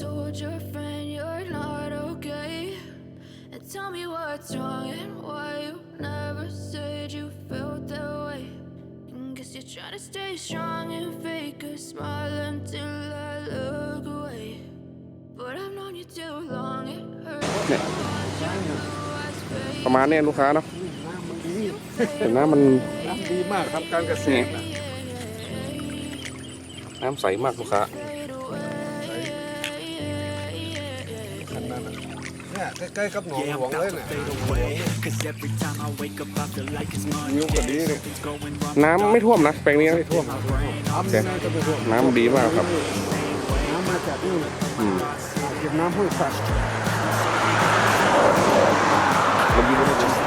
told your friend you're not okay? And tell me what's wrong and why you never said you felt that way. And guess you're trying to stay strong and fake a smile until I look away. But I've known you too long, it hurts. เนี่ย to watch your blue eyes fade ประมาณเนี้ยลูกค้าเนาะน้ำมันดีแต่น้ำมันน้ำดีมากครับการเกษตรน่ะ น้ำใสมากลูกค้า fade เนี่ยใกล้ๆกับหนองห Yeah, ลว I'm งเลย about to เนี่ย fade away. Cause every time I wake up, I feel like it's นิ้วก็ดี Monday. เลย Something's going wrong. น้ำไม่ท่วมนะแปลงนี้ไม่ท่วม My brain. น้ำนี่น่าจะไม่ท่วมน้ำดีมากครับน้ำมาจากนี่เลยอืมเก็บน้ำห้วยฝักเ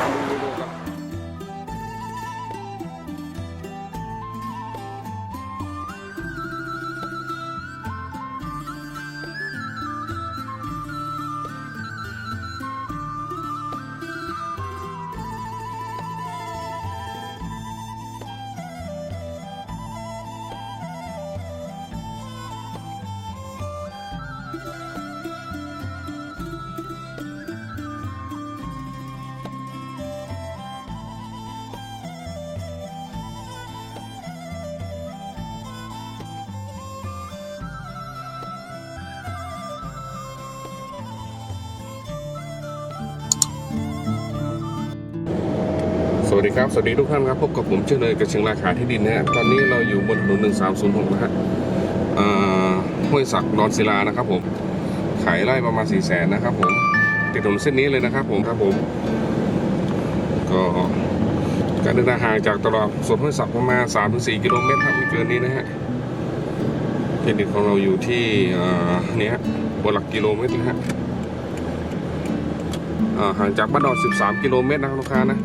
วัสดีครับ สวัสดีทุกท่านครับ พบกับผมเชื่อเลยกับเชียงรายขายที่ดินนะฮะตอนนี้เราอยู่บนถนน1306นะฮะห้วยสักดอนศิลานะครับผม ขายไร่ประมาณ4 0 0แสนนะครับผมติดถนนเส้นนี้เลยนะครับผมครับผม ก็การเดินทางห่างจากตลาดสดห้วยสักประมาณ3-4กิโลเมตรครับไม่เกินนี้นะฮะที่ดินของเราอยู่ที่เนี่ยบนหลักกิโลเมตรนะฮะห่างจากบ้านดอน13 กิโลเมตรนะครับลูกค้านะ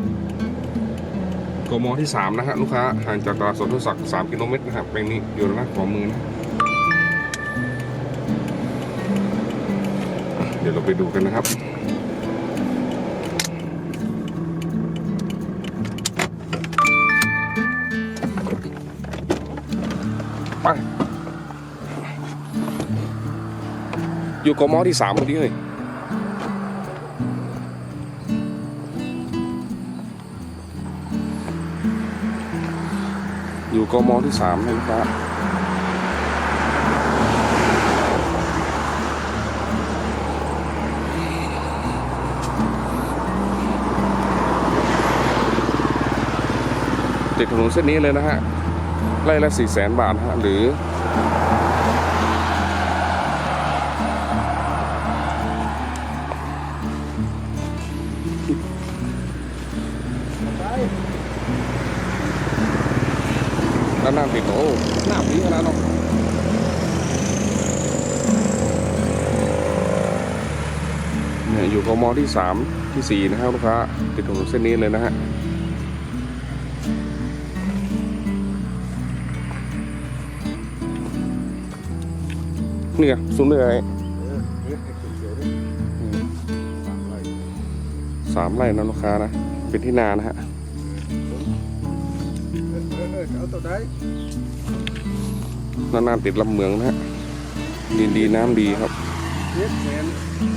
กมที่ 3 นะฮะลูกค้าห่างจากตลาดสดทุศักดิ์3กิโลเมตรนะครับแปลงนี้อยู่ด้านขวามือนะเดี๋ยวเราไปดูกันนะครับไปอยู่กมที่3พอดีเลย อยู่กมที่สามนะครับติดถนนเส้นนี้เลยนะฮะไล่ละสี่แสนบาทฮะหรือ ด้านหน้าติดโอ้น้าผีขนาดนั้นเนี่ยอยู่กมที่สามที่สี่นะครับลูกค้าติดถนนเส้นนี้เลยนะฮะนี่ไงซุ้มเลยเออเฮ้ยเขียไร่สามไร่นะลูกค้านะ เป็นที่นานะฮะ เออเออเออเอาตัวใดนานๆติดลำเมืองนะฮะดินดีน้ำดีครับเจ็ดแสน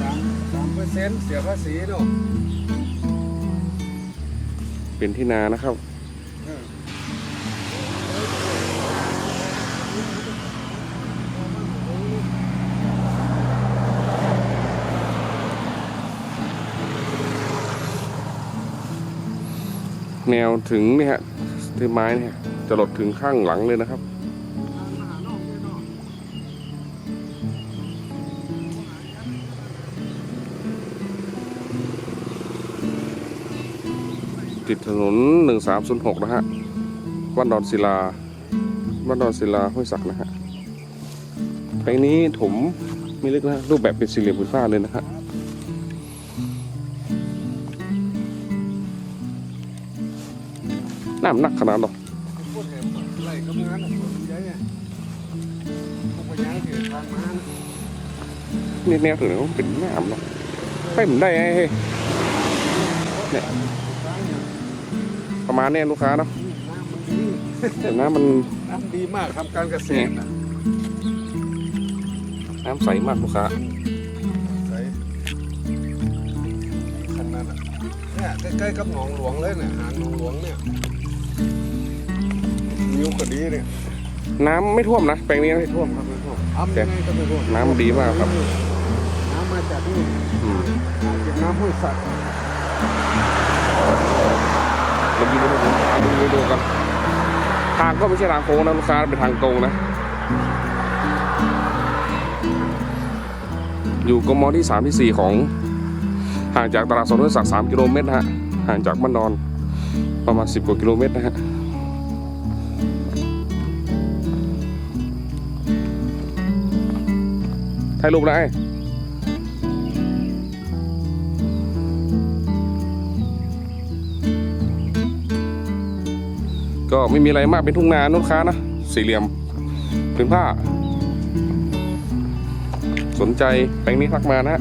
สามสามเปอร์เซ็นต์เสียภาษีเนาะเป็นที่นานะครับเออแนวถึงนี่ฮะที่ไม้เนี่ย จะหลดถึงข้างหลังเลยนะครับมาหาน้องด้วยเนาะติดถนน 1306 นะฮะวัดดอนศิลาวัดดอนศิลาห้วยสักนะฮะแปลงนี้ถมไม่ลึกนะรูปแบบเป็นสี่เหลี่ยมผืนผ้าเลยนะฮะน้ำหนักขนาดหรอ ดแหมไล่กำงานอะคนใหญ่เนี่ยพวกพญาเถื่อนทางมานะนี่แนวถึงต้องเป็นน้ำหรอกเป็นได้ไงเฮ้ยเนี่ยร้านเนี่ยประมาณเนี้ยลูกค้าเนาะน้ำมันดีแต่น้ำมันน้ำดีมากทำการเกษตรน่ะน้ำใสมากลูกค้าใส่คันนั้นอะเนี่ยใกล้ๆกับหนองหลวงเลยเนี่ยหางหนองหลวงเนี่ย วิวก็ดีเนี่ยน้ำไม่ท่วมนะแปลงนี้ไม่ท่วมครับไม่ท่วมอ้ำยังไงก็ไม่รู้น้ำดีมากครับ น้ำมาจากนี่อืมเก็บน้ำห้วยสัตว์เราดูดูดูดูดูกันทางก็ไม่ใช่ทางโค้งนะลูกค้าเป็นทางตรงนะ อยู่กมที่3ที่4ของห่างจากตลาดสดห้วยสัก3กิโลเมตรนะฮะห่างจากบ้านนอนประมาณ 10 กว่ากิโลเมตรนะฮะ ถ่ายรูปเลยก็ไม่มีอะไรมากเป็นทุ่งนาโน้นค้านะ สี่เหลี่ยมผืนผ้า สนใจแปลงนี้ทักมานะะ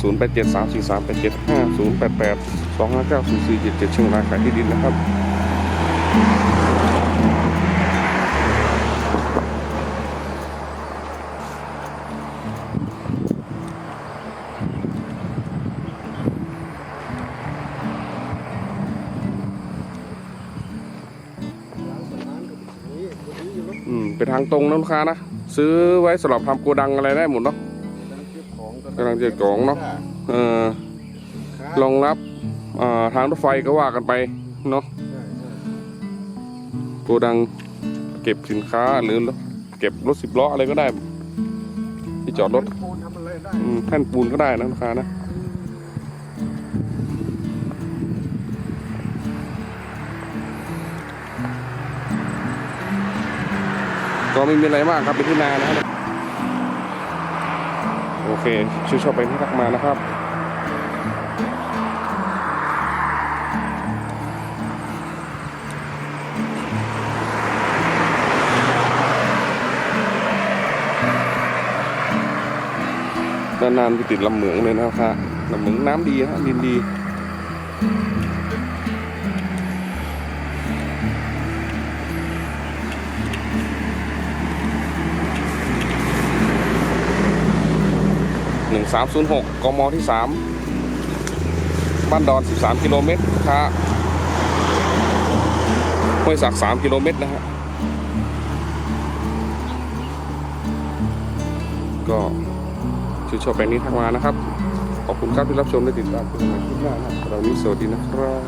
ศูนย์แปดเจ็ดสามสี่สามแปดเจ็ดห้าศูนย์แปดแปดสองห้าเก้าศูนย์สี่เจ็ดเจ็ดเชียงรายขายที่ดินนะครับ เป็นทางตรงนะลูกค้านะซื้อไว้สำหรับทำโกดังอะไรได้หมดเนาะกำลังเก็บของกำลังเก็บของเนอะเออรองรับอ่าทางรถไฟก็ว่ากันไปเนาะใช่ใช่โกดังเก็บสินค้าหรือเก็บรถสิบล้ออะไรก็ได้ ที่จอดรถปูนทำอะไรได้อืมแท่นปูนก็ได้นะลูกค้านะ ก็ไม่มีอะไรมากครับเป็นที่นานะครับ โอเคช่วยชอบไปที่ทักมานะครับนานๆไปติดลำเหมืองเลยนะครับลำเหมืองน้ำดีฮะดินดี หนึ่งสามศูนย์หกกมที่สามบ้านดอนสิบสามกิโลเมตรค้าห้วยสักสามกิโลเมตรนะฮะ ก็ชื่นชอบแปลงนี้ทักมานะครับ ขอบคุณครับที่รับชมและติดตามคุณใหม่คลิปหน้านะครับเรานี้สวัสดีนะครับ